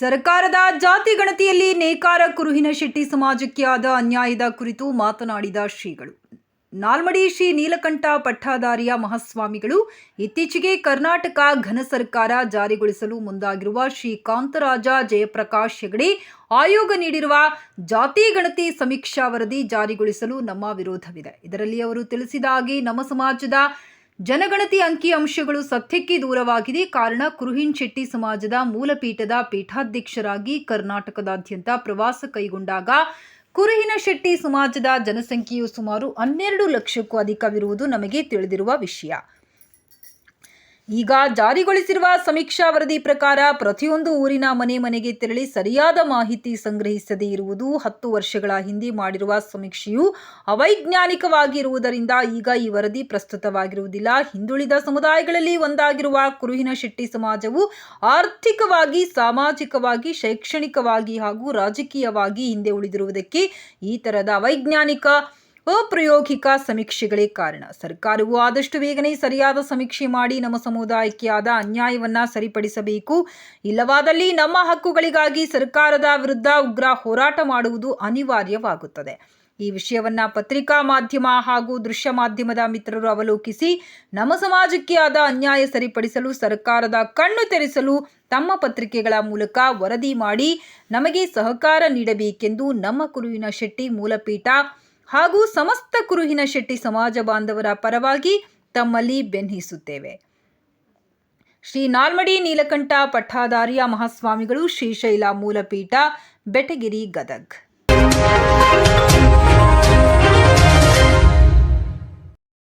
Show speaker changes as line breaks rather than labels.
ಸರ್ಕಾರದ ಜಾತಿ ಗಣತಿಯಲ್ಲಿ ನೇಕಾರ ಕುರುಹಿನ ಶೆಟ್ಟಿ ಸಮಾಜಕ್ಕೆ ಆದ ಅನ್ಯಾಯದ ಕುರಿತು ಮಾತನಾಡಿದ ಶ್ರೀಗಳು. ನಾಲ್ಮಡಿ ಶ್ರೀ ನೀಲಕಂಠ ಪಟ್ಟಾದಾರಿಯ ಮಹಾಸ್ವಾಮಿಗಳು ಇತ್ತೀಚೆಗೆ ಕರ್ನಾಟಕ ಘನ ಸರ್ಕಾರ ಜಾರಿಗೊಳಿಸಲು ಮುಂದಾಗಿರುವ ಶ್ರೀ ಕಾಂತರಾಜ ಜಯಪ್ರಕಾಶ್ ಹೆಗಡೆ ಆಯೋಗ ನೀಡಿರುವ ಜಾತಿ ಗಣತಿ ಸಮೀಕ್ಷಾ ವರದಿ ಜಾರಿಗೊಳಿಸಲು ನಮ್ಮ ವಿರೋಧವಿದೆ. ಇದರಲ್ಲಿ ಅವರು ತಿಳಿಸಿದ ಹಾಗೆ ನಮ್ಮ ಸಮಾಜದ ಜನಗಣತಿ ಅಂಕಿಅಂಶಗಳು ಸತ್ಯಕ್ಕೆ ದೂರವಾಗಿದೆ. ಕಾರಣ ಕುರುಹಿನ್ ಶೆಟ್ಟಿ ಸಮಾಜದ ಮೂಲಪೀಠದ ಪೀಠಾಧ್ಯಕ್ಷರಾಗಿ ಕರ್ನಾಟಕದಾದ್ಯಂತ ಪ್ರವಾಸ ಕೈಗೊಂಡಾಗ ಕುರುಹಿನ ಶೆಟ್ಟಿ ಸಮಾಜದ ಜನಸಂಖ್ಯೆಯು ಸುಮಾರು ಹನ್ನೆರಡು ಲಕ್ಷಕ್ಕೂ ಅಧಿಕವಿರುವುದು ನಮಗೆ ತಿಳಿದಿರುವ ವಿಷಯ. ಈಗ ಜಾರಿಗೊಳಿಸಿರುವ ಸಮೀಕ್ಷಾ ವರದಿ ಪ್ರಕಾರ ಪ್ರತಿಯೊಂದು ಊರಿನ ಮನೆ ಮನೆಗೆ ತೆರಳಿ ಸರಿಯಾದ ಮಾಹಿತಿ ಸಂಗ್ರಹಿಸದೇ ಇರುವುದು ಹತ್ತು ವರ್ಷಗಳ ಹಿಂದೆ ಮಾಡಿರುವ ಸಮೀಕ್ಷೆಯು ಅವೈಜ್ಞಾನಿಕವಾಗಿರುವುದರಿಂದ ಈಗ ಈ ವರದಿ ಪ್ರಸ್ತುತವಾಗಿರುವುದಿಲ್ಲ. ಹಿಂದುಳಿದ ಸಮುದಾಯಗಳಲ್ಲಿ ಒಂದಾಗಿರುವ ಕುರುಹಿನ ಶೆಟ್ಟಿ ಸಮಾಜವು ಆರ್ಥಿಕವಾಗಿ, ಸಾಮಾಜಿಕವಾಗಿ, ಶೈಕ್ಷಣಿಕವಾಗಿ ಹಾಗೂ ರಾಜಕೀಯವಾಗಿ ಹಿಂದೆ ಉಳಿದಿರುವುದಕ್ಕೆ ಈ ತರದ ಅವೈಜ್ಞಾನಿಕ ಅಪ್ರಾಯೋಗಿಕ ಸಮೀಕ್ಷೆಗಳೇ ಕಾರಣ. ಸರ್ಕಾರವು ಆದಷ್ಟು ಬೇಗನೆ ಸರಿಯಾದ ಸಮೀಕ್ಷೆ ಮಾಡಿ ನಮ್ಮ ಸಮುದಾಯಕ್ಕೆ ಆದ ಅನ್ಯಾಯವನ್ನ ಸರಿಪಡಿಸಬೇಕು. ಇಲ್ಲವಾದಲ್ಲಿ ನಮ್ಮ ಹಕ್ಕುಗಳಿಗಾಗಿ ಸರ್ಕಾರದ ವಿರುದ್ಧ ಉಗ್ರ ಹೋರಾಟ ಮಾಡುವುದು ಅನಿವಾರ್ಯವಾಗುತ್ತದೆ. ಈ ವಿಷಯವನ್ನ ಪತ್ರಿಕಾ ಮಾಧ್ಯಮ ಹಾಗೂ ದೃಶ್ಯ ಮಾಧ್ಯಮದ ಮಿತ್ರರು ಅವಲೋಕಿಸಿ ನಮ್ಮ ಸಮಾಜಕ್ಕೆ ಆದ ಅನ್ಯಾಯ ಸರಿಪಡಿಸಲು, ಸರ್ಕಾರದ ಕಣ್ಣು ತೆರೆಸಲು ತಮ್ಮ ಪತ್ರಿಕೆಗಳ ಮೂಲಕ ವರದಿ ಮಾಡಿ ನಮಗೆ ಸಹಕಾರ ನೀಡಬೇಕೆಂದು ನಮ್ಮ ಕುರುವಿನ ಶೆಟ್ಟಿ ಮೂಲಪೀಠ ಹಾಗೂ ಸಮಸ್ತ ಕುರುಹಿನ ಶೆಟ್ಟಿ ಸಮಾಜ ಬಾಂಧವರ ಪರವಾಗಿ ತಮ್ಮಲ್ಲಿ ಬೆನ್ನಿಸುತ್ತೇವೆ ಶ್ರೀ ನಾಲ್ಮಡಿ ನೀಲಕಂಠ ಪಟ್ಟಾದಾರಿಯ ಮಹಾಸ್ವಾಮಿಗಳು ಶ್ರೀಶೈಲ ಮೂಲಪೀಠ, ಬೆಟಗಿರಿ ಗದಗ್.